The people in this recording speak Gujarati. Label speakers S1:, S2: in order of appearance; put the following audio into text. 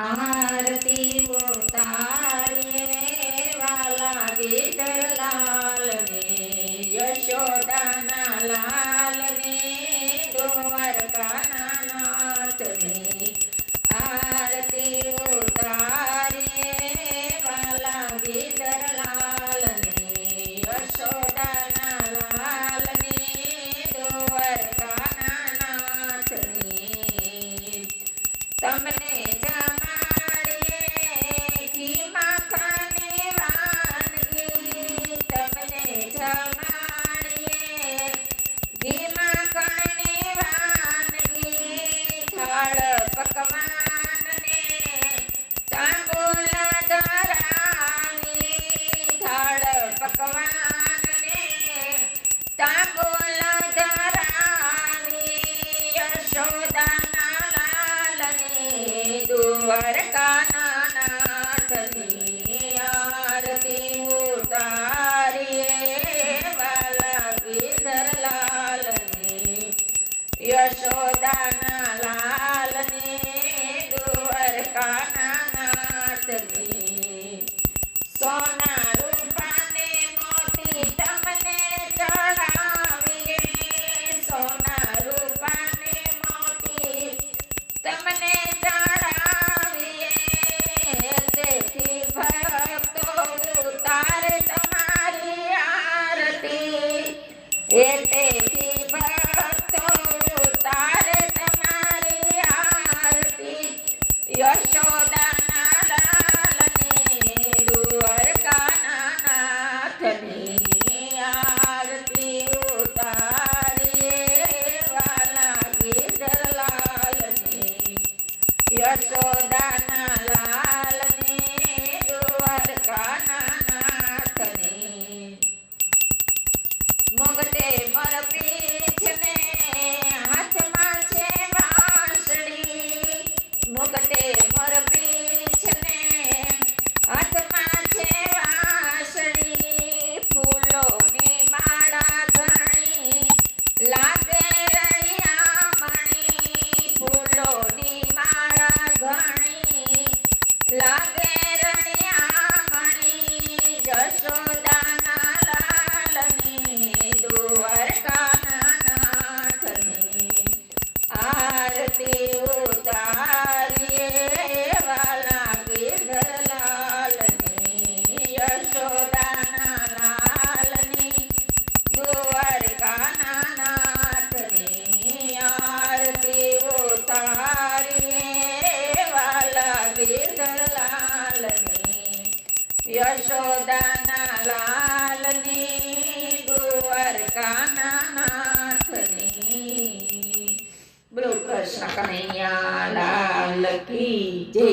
S1: આરતી ઉતારીએ વાલા ગીધર લાલને યશોદાના લાલને દ્વારકાના દ્વારકાના નાથની આરતી ઉતારીએ વાલા ગીધરલાલની યશોદાના લાલ એટલે ભક્તો તારે તમારી આરતી યશોદાના લાલને Maravilha! યશોદાના લાલની ગુવરકાના નાથની બોલો કૃષ્ણ કનૈયા લાલ કી જય.